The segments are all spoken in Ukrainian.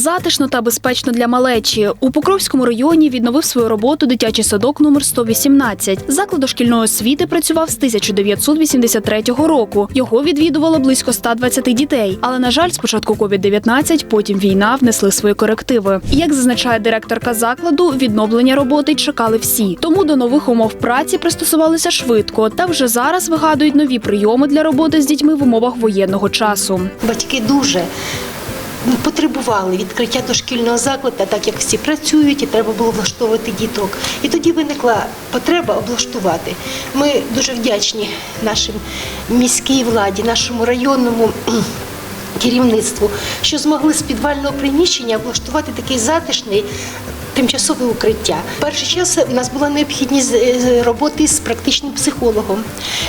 Затишно та безпечно для малечі. У Покровському районі відновив свою роботу дитячий садок номер 118. Заклад дошкільної освіти працював з 1983 року. Його відвідувало близько 120 дітей. Але на жаль, спочатку COVID-19, потім війна внесли свої корективи. Як зазначає директорка закладу, відновлення роботи чекали всі. Тому до нових умов праці пристосувалися швидко та вже зараз вигадують нові прийоми для роботи з дітьми в умовах воєнного часу. Батьки дуже потребували відкриття дошкільного закладу, так як всі працюють, і треба було влаштовувати діток. І тоді виникла потреба облаштувати. Ми дуже вдячні нашим міській владі, нашому районному. Керівництву, що змогли з підвального приміщення облаштувати такий затишний тимчасове укриття. Перший час у нас була необхідність е, роботи з практичним психологом.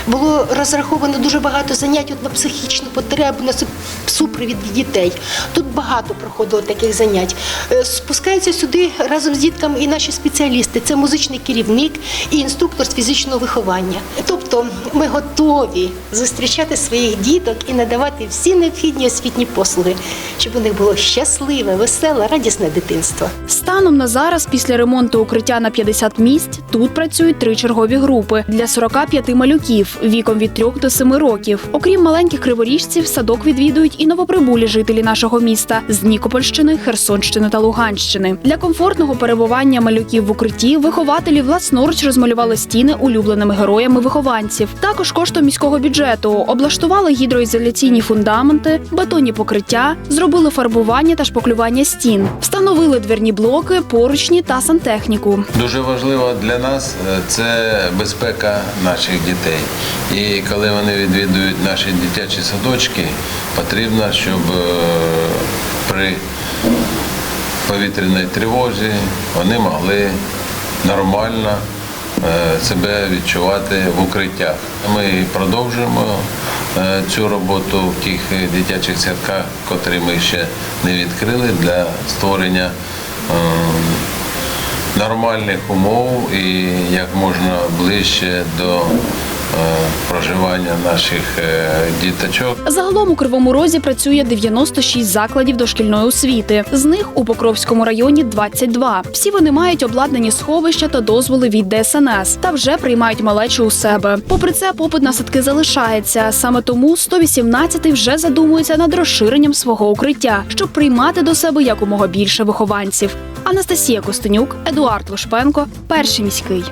Було розраховано дуже багато занять на психічну потребу, на су- супровід дітей. Тут багато проходило таких занять. Е, Спускаються сюди разом з дітками і наші спеціалісти. Це музичний керівник і інструктор з фізичного виховання. Тобто ми готові зустрічати своїх діток і надавати всі необхідні освітні послуги, щоб у них було щасливе, веселе, радісне дитинство. Станом на зараз, після ремонту укриття на 50 місць, тут працюють три чергові групи для 45 малюків віком від 3 до 7 років. Окрім маленьких криворіжців, садок відвідують і новоприбулі жителі нашого міста з Нікопольщини, Херсонщини та Луганщини. Для комфортного перебування малюків в укритті вихователі власноруч розмалювали стіни улюбленими героями вихованців. Також коштом міського бюджету облаштували гідроізоляційні фундаменти, бетонні покриття, зробили фарбування та шпаклювання стін, встановили дверні блоки, поручні та сантехніку. Дуже важливо для нас е, це безпека наших дітей. І коли вони відвідують наші дитячі садочки, потрібно, щоб е, при повітряній тривозі вони могли нормально е, себе відчувати в укриттях. Ми продовжуємо цю роботу в тих дитячих садках, котрі ми ще не відкрили для створення нормальних умов і як можна ближче до проживання наших е, діточок. Загалом у Кривому Розі працює 96 закладів дошкільної освіти. З них у Покровському районі 22. Всі вони мають обладнані сховища та дозволи від ДСНС та вже приймають малечу у себе. Попри це, попит на садки залишається. Саме тому 118 вже задумується над розширенням свого укриття, щоб приймати до себе якомога більше вихованців. Анастасія Костенюк, Едуард Лушпенко, перший міський.